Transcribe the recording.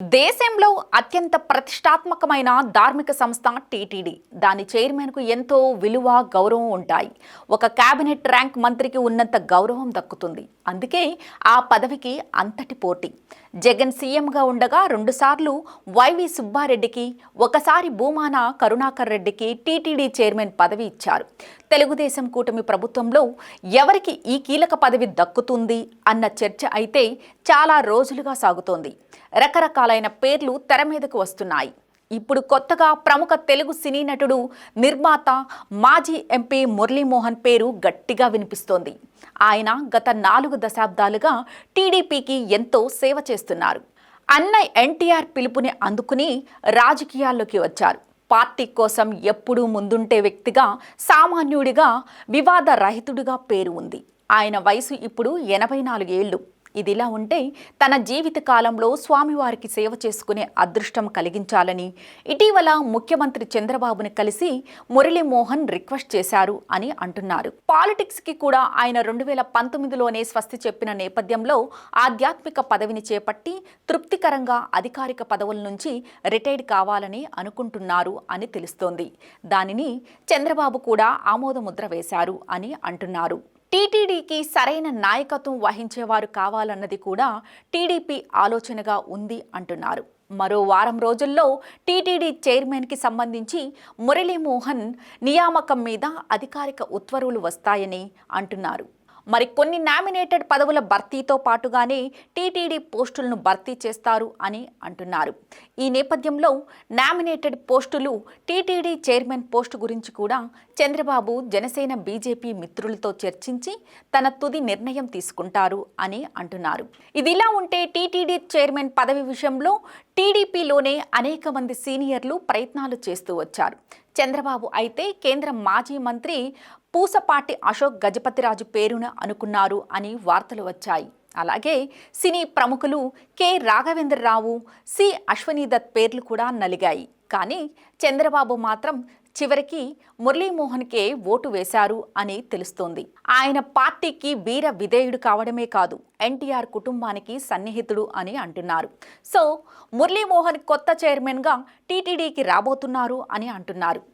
దేశంలో అత్యంత ప్రతిష్టాత్మకమైన ధార్మిక సంస్థ టీటీడీ. దాని చైర్మన్కు ఎంతో విలువ గౌరవం ఉంటాయి. ఒక కేబినెట్ ర్యాంక్ మంత్రికి ఉన్నంత గౌరవం దక్కుతుంది. అందుకే ఆ పదవికి అంతటి పోటీ. జగన్ సీఎంగా ఉండగా రెండుసార్లు వైవి సుబ్బారెడ్డికి ఒకసారి భూమాన కరుణాకర్ రెడ్డికి టీటీడీ చైర్మన్ పదవి ఇచ్చారు. తెలుగుదేశం కూటమి ప్రభుత్వంలో ఎవరికి ఈ కీలక పదవి దక్కుతుంది అన్న చర్చ అయితే చాలా రోజులుగా సాగుతోంది. రకరకాల రకాలైన పేర్లు తెర మీదకు వస్తున్నాయి. ఇప్పుడు కొత్తగా ప్రముఖ తెలుగు సినీ నటుడు నిర్మాత మాజీ ఎంపీ మురళీమోహన్ పేరు గట్టిగా వినిపిస్తోంది. ఆయన గత నాలుగు దశాబ్దాలుగా టీడీపీకి ఎంతో సేవ చేస్తున్నారు. అన్న ఎన్టీఆర్ పిలుపుని అందుకుని రాజకీయాల్లోకి వచ్చారు. పార్టీ కోసం ఎప్పుడూ ముందుంటే వ్యక్తిగా సామాన్యుడిగా వివాద రహితుడిగా పేరు ఉంది. ఆయన వయసు ఇప్పుడు ఎనభై నాలుగేళ్ళు. ఇదిలా ఉంటే తన జీవిత కాలంలో స్వామివారికి సేవ చేసుకునే అదృష్టం కలిగించాలని. ఇటీవల ముఖ్యమంత్రి చంద్రబాబుని కలిసి మురళీమోహన్ రిక్వెస్ట్ చేశారు అని అంటున్నారు. పాలిటిక్స్కి కూడా ఆయన రెండు వేల పంతొమ్మిదిలోనే స్వస్తి చెప్పిన నేపథ్యంలో ఆధ్యాత్మిక పదవిని చేపట్టి తృప్తికరంగా అధికారిక పదవుల నుంచి రిటైర్డ్ కావాలని అనుకుంటున్నారు అని తెలుస్తోంది. దానిని చంద్రబాబు కూడా ఆమోదముద్ర వేశారు అని అంటున్నారు. టీటీడీకి సరైన నాయకత్వం వహించేవారు కావాలన్నది కూడా టీడీపీ ఆలోచనగా ఉంది అంటున్నారు. మరో వారం రోజుల్లో టీటీడీ చైర్మన్కి సంబంధించి మురళీమోహన్ నియామకం మీద అధికారిక ఉత్తర్వులు వస్తాయని అంటున్నారు. మరి కొన్ని నామినేటెడ్ పదవుల భర్తీతో పాటుగానే టీటీడీ పోస్టులను భర్తీ చేస్తారు అని అంటున్నారు. ఈ నేపథ్యంలో నామినేటెడ్ పోస్టులు టీటీడీ చైర్మన్ పోస్టు గురించి కూడా చంద్రబాబు జనసేన బీజేపీ మిత్రులతో చర్చించి తన తుది నిర్ణయం తీసుకుంటారు అని అంటున్నారు. ఇదిలా ఉంటే టీటీడీ చైర్మన్ పదవి విషయంలో టీడీపీలోనే అనేక మంది సీనియర్లు ప్రయత్నాలు చేస్తూ వచ్చారు. చంద్రబాబు అయితే కేంద్ర మాజీ మంత్రి పూసపాటి అశోక్ గజపతిరాజు పేరున అనుకున్నారు అని వార్తలు వచ్చాయి. అలాగే సినీ ప్రముఖులు కె రాఘవేంద్రరావు సి అశ్వనీదత్ పేర్లు కూడా నలిగాయి. కానీ చంద్రబాబు మాత్రం చివరికి మురళీమోహన్కే ఓటు వేశారు అని తెలుస్తోంది. ఆయన పార్టీకి వీర విధేయుడు కావడమే కాదు ఎన్టీఆర్ కుటుంబానికి సన్నిహితుడు అని అంటున్నారు. సో మురళీమోహన్ కొత్త చైర్మన్గా టీటీడీకి రాబోతున్నారు అని అంటున్నారు.